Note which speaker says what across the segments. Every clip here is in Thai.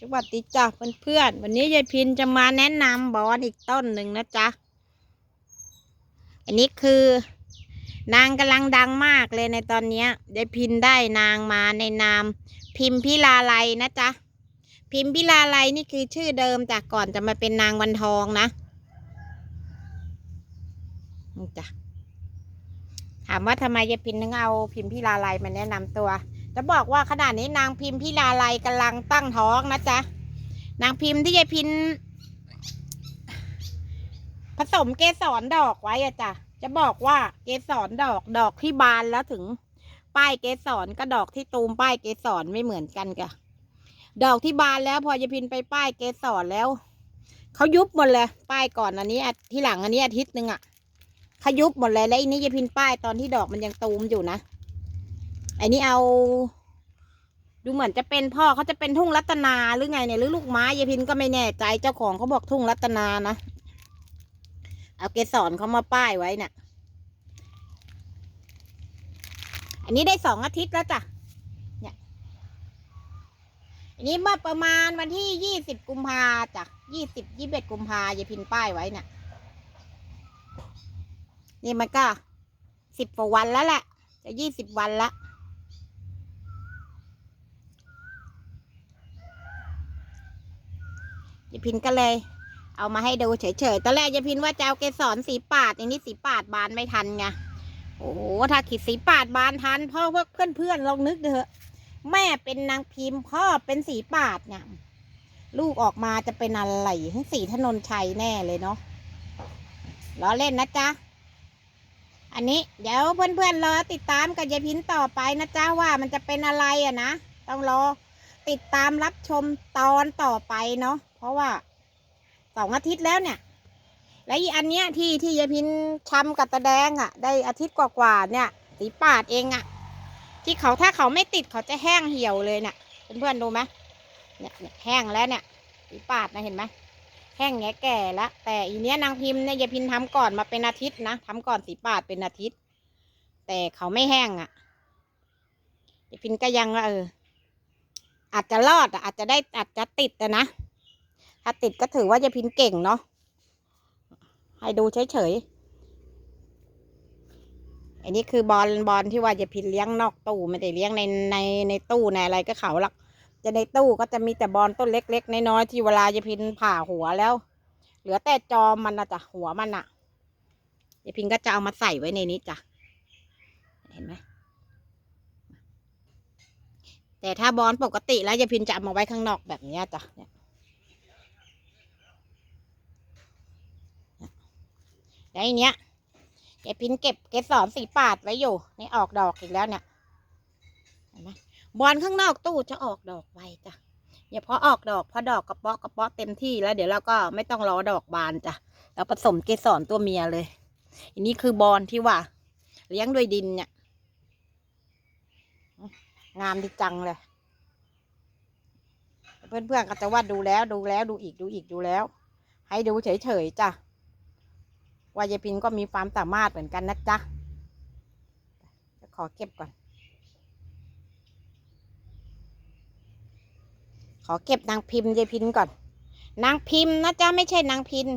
Speaker 1: สวัสดีจ้ะเพื่อนๆวันนี้ยายพินจะมาแนะนำบอนอีกต้นหนึ่งนะจ๊ะ อันนี้คือนางกำลังดังมากเลยในตอนนี้ยยายพินได้นางมาในนาม พิมพิลาไลนะจ๊ะ พิมพิลาไลนี่คือชื่อเดิมจากก่อนจะมาเป็นนางวันทองนะนี่จ้ะถามว่าทำไมยายพินถึงเอาพิมพิลาไลมาแนะนำตัว จะบอกว่าขณะนี้นางพิมพิลาไลกำลังตั้งท้องนะจ๊ะ นางพิมพ์ที่ยายพินผสมเกสรดอกไว้อะจ้ะ จะบอกว่าเกสรดอกดอกที่บานแล้วถึง ป้ายเกสรกับดอกที่ตูมป้ายเกสรไม่เหมือนกันกะดอกที่บานแล้วพอยายพินไปป้ายเกสรแล้วเขายุบหมดเลย ป้ายก่อนอันนี้ที่หลังอันนี้อาทิตย์หนึ่งอะเขายุบหมดเลยแล้วอันนี้ยายพินป้ายตอนที่ดอกมันยังตูมอยู่นะ อันนี้เอา ดูเหมือนจะเป็นพ่อเขาจะเป็นทุ่งรัตนาหรือไงเนี่ยหรือลูกไม้ยายพินก็ไม่แน่ใจเจ้าของเขาบอกทุ่งรัตนานะเอาเกสรเขามาป้ายไว้น่ะ อันนี้ได้สองอาทิตย์แล้วจ้ะ เนี่ย อันนี้เมื่อประมาณวันที่ยี่สิบกุมภาจ้ะยี่สิบยี่สิบเอ็ดกุมภายายพินป้ายไว้น่ะ นี่มันก็สิบกว่าวันแล้วแหละ จะยี่สิบวันละ ยายพินก็เลย เอามาให้ดูเฉยๆตอนแรกยายพินว่าจะเอาเกสรสีปาดอย่างนี้สีปาดบานไม่ทันไงโอ้โหถ้าขีดสีปาดบานทันพ่อเพื่อนเพื่อนๆลองนึกดูเถอะ แม่เป็นนางพิมพ์พ่อเป็นสีปาดเนี่ยลูกออกมาจะเป็นอะไรสีถนนชัยแน่เลยเนาะล้อเล่นนะจ๊ะ อันนี้เดี๋ยวเพื่อนๆรอติดตามกับยายพินต่อไปนะจ๊ะว่ามันจะเป็นอะไรอะนะ ต้องรอติดตามรับชมตอนต่อไปเนาะ ราะว่าสองอาทิตย์แล้วเนี่ย และอีอันเนี้ยที่ที่ยายพินชำกับตะแดงอะ่ะ ได้อาทิตย์กว่าๆเนี่ยสีปาดเองอะ่ะ ที่เขาถ้าเขาไม่ติดเขาจะแห้งเหี่ยวเลยเนี่ยเพื่อนๆดูไหมเนี่ยแห้งแล้วเนี่ยสีปาดนะเห็นไหมแห้งแงะแก่แล้วแต่อีเนี้ยนางพิมพ์เนี่ยยายพินทำก่อนมาเป็นอาทิตย์นะทำก่อนสีปาดเป็นอาทิตย์ แต่เขาไม่แห้งอะ่ะยายพินก็ยังว่าเอออาจจะรอดอาจจะได้อาจจะติดนะ ถ้าติดก็ถือว่ายายพินเก่งเนาะ ให้ดูเฉยๆ อันนี้คือบอลบอลที่ว่ายายพินเลี้ยงนอกตู้ไม่ได้เลี้ยงในในในตู้ในอะไรก็เขาหรอก จะในตู้ก็จะมีแต่บอลต้นเล็กๆน้อยๆที่เวลายายพินผ่าหัวแล้ว เหลือแต่จอมมันนะจ้ะหัวมันอะยายพินก็จะเอามาใส่ไว้ในนี้จ้ะ เห็นไหมแต่ถ้าบอลปกติแล้วยายพินจะเอามาไว้ข้างนอกแบบนี้จ้ะเนี่ย แล้วอันเนี้ยยายพินเก็บเกสรสีปาดไว้อยู่นี่ออกดอกอีกแล้วเนี่ยเห็นไหมบอลข้างนอกตู้จะออกดอกไวจ้ะอย่าพอออกดอกพอดอกกระเปาะกระเปาะเต็มที่แล้วเดี๋ยวเราก็ไม่ต้องรอดอกบานจ้ะเราผสมเกสรตัวเมียเลย อันนี้คือบอลที่ว่า เลี้ยงด้วยดินเนี่ยงามดีจังเลย เพื่อนๆก็จะว่าดูแล้วดูแล้วดูอีกดูอีกดูแล้ว ให้ดูเฉยๆจ้ะ วายายพินก็มีความสามารถเหมือนกันนะจ๊ะจะขอเก็บก่อน ขอเก็บนางพิมพ์ยายพินก่อน นางพิมพ์นะจ๊ะไม่ใช่นางพิน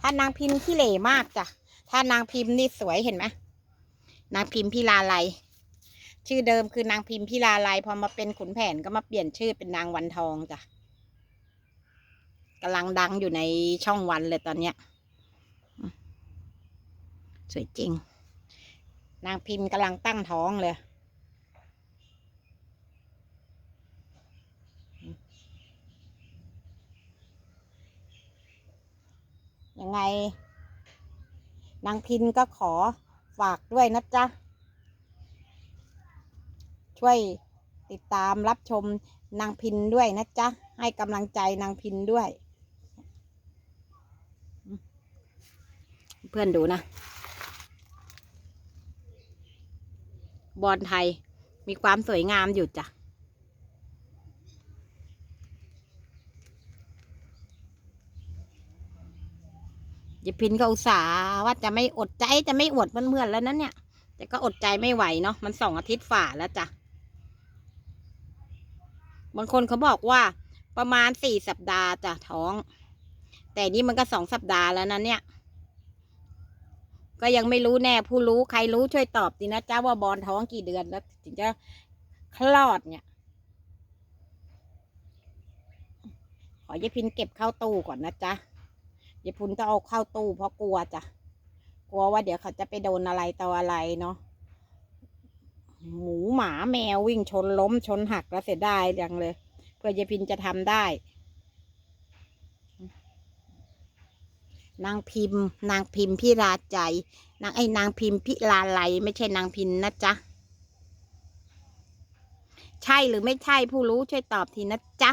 Speaker 1: ถ้านางพิมพ์ขี้เหร่มากจ้ะ ถ้านางพิมพ์นี่สวยเห็นไหมนางพิมพ์พิลาไลชื่อเดิมคือนางพิมพ์พิลาไลพอมาเป็นขุนแผนก็มาเปลี่ยนชื่อเป็นนางวันทองจ้ะกำลังดังอยู่ในช่องวันเลยตอนเนี้ย สวยจริง นางพิมพ์กำลังตั้งท้องเลย ยังไง นางพิมพ์ก็ขอฝากด้วยนะจ๊ะ ช่วยติดตามรับชมนางพินด้วยนะจ๊ะ ให้กำลังใจนางพินด้วย เพื่อนดูนะ บอลไทย มีความสวยงามอยู่จ้ะยาพินก็อุตส่าห์ว่าจะไม่อดใจจะไม่อดเพื่อนๆแล้วนั้นเนี่ย แต่ก็อดใจไม่ไหวเนาะ มันสองอาทิตย์ฝ่าแล้วจ้ะ บางคนเขาบอกว่าประมาณสี่สัปดาห์จ้ะท้อง แต่นี่มันก็สองสัปดาห์แล้วนะเนี่ย ก็ยังไม่รู้แน่ผู้รู้ใครรู้ช่วยตอบดีนะจ้าว่าบอลท้องกี่เดือนแล้วถึงจะคลอดเนี่ย ขอยายพินเก็บเข้าตู้ก่อนนะจ๊ะยายพุนต้องเอาเข้าตู้เพราะกลัวจ้ะกลัวว่าเดี๋ยวเขาจะไปโดนอะไรต่ออะไรเนาะหมูหมาแมววิ่งชนล้มชนหักแล้วเสียดายจังเลย เพื่อยายพินจะทำได้ นางพิมพ์ นางพิมพ์พิราใจ นางไอ้นางพิมพ์พิลาไลไม่ใช่นางพินนะจ๊ะ ใช่หรือไม่ใช่ผู้รู้ช่วยตอบทีนะจ๊ะ